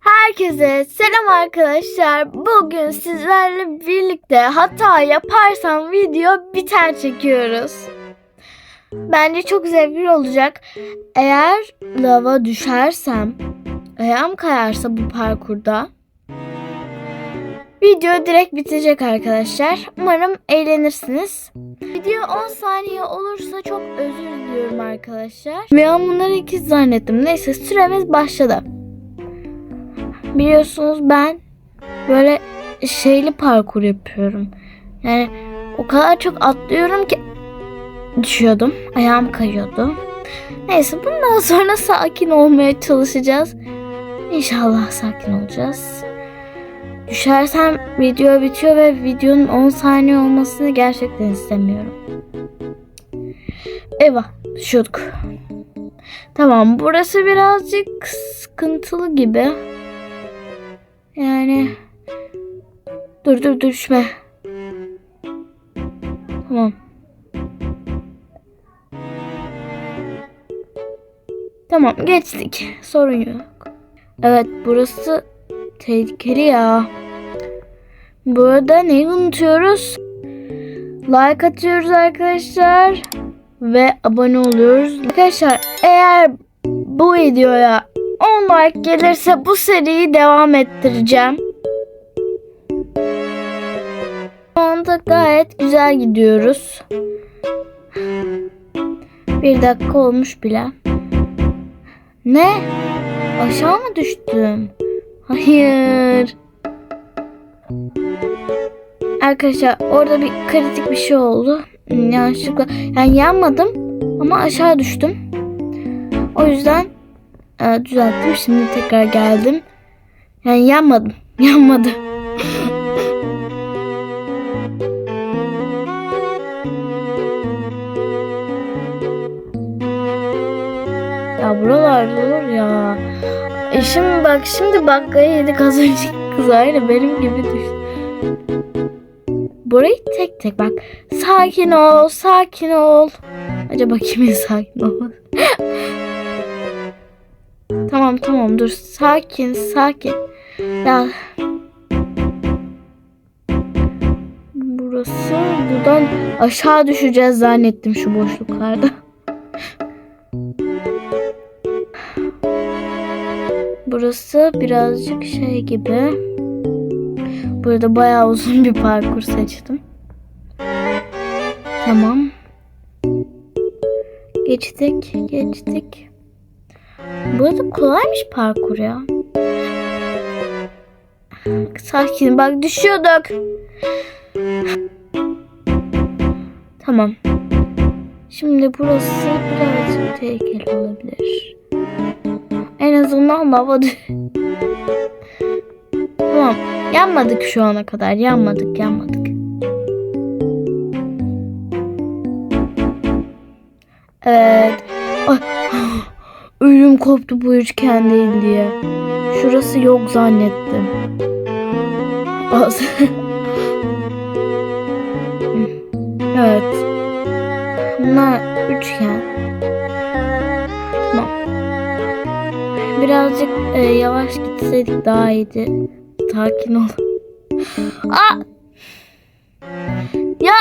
Herkese selam arkadaşlar. Bugün sizlerle birlikte hata yaparsam video biter çekiyoruz. Bence çok zevkli olacak. Eğer lava düşersem, ayağım kayarsa bu parkurda video direkt bitecek arkadaşlar. Umarım eğlenirsiniz. Video 10 saniye olursa çok özür diliyorum arkadaşlar. Ben bunları ikiz zannettim. Neyse süremiz başladı. Biliyorsunuz ben böyle şeyli parkur yapıyorum. Yani o kadar çok atlıyorum ki düşüyordum. Ayağım kayıyordu. Neyse bundan sonra sakin olmaya çalışacağız. İnşallah sakin olacağız. Düşersem video bitiyor ve videonun 10 saniye olmasını gerçekten istemiyorum. Eyvah düşüyorduk. Tamam burası birazcık sıkıntılı gibi. Yani dur dur düşme. Tamam. Tamam geçtik. Sorun yok. Evet burası tehlikeli ya. Bu arada neyi unutuyoruz? Like atıyoruz arkadaşlar. Ve abone oluyoruz. Arkadaşlar eğer bu videoya 10 like gelirse bu seriyi devam ettireceğim. Şu anda gayet güzel gidiyoruz. Bir dakika olmuş bile. Ne? Aşağı mı düştüm? Hayır. Arkadaşlar orada bir kritik bir şey oldu. Yanlışlıkla yani yanmadım ama aşağı düştüm. O yüzden e, düzelttim. Şimdi tekrar geldim. Yani yanmadım. Yanmadı. ya buralar zor ya. E şimdi bak şimdi bakkaya yedik az önceki kız aynı benim gibi düştü. Burayı tek tek bak. Sakin ol, sakin ol. Acaba kimin sakin olması? Tamam tamam dur sakin sakin. Ya burası buradan aşağı düşeceğiz zannettim şu boşluklarda. Burası birazcık şey gibi. Burada bayağı uzun bir parkur seçtim. Tamam. Geçtik, geçtik. Burada kolaymış parkur ya. Sakin bak düşüyorduk. Tamam. Şimdi burası birazcık tehlikeli olabilir. En azından lava Tamam. Yanmadık şu ana kadar. Yanmadık, yanmadık. Evet koptu bu üçgen değil diye. Şurası yok zannettim. Az. evet. Bunlar üçgen. Tamam. Birazcık e, yavaş gitseydik daha iyiydi. Sakin ol. Aa! Ya!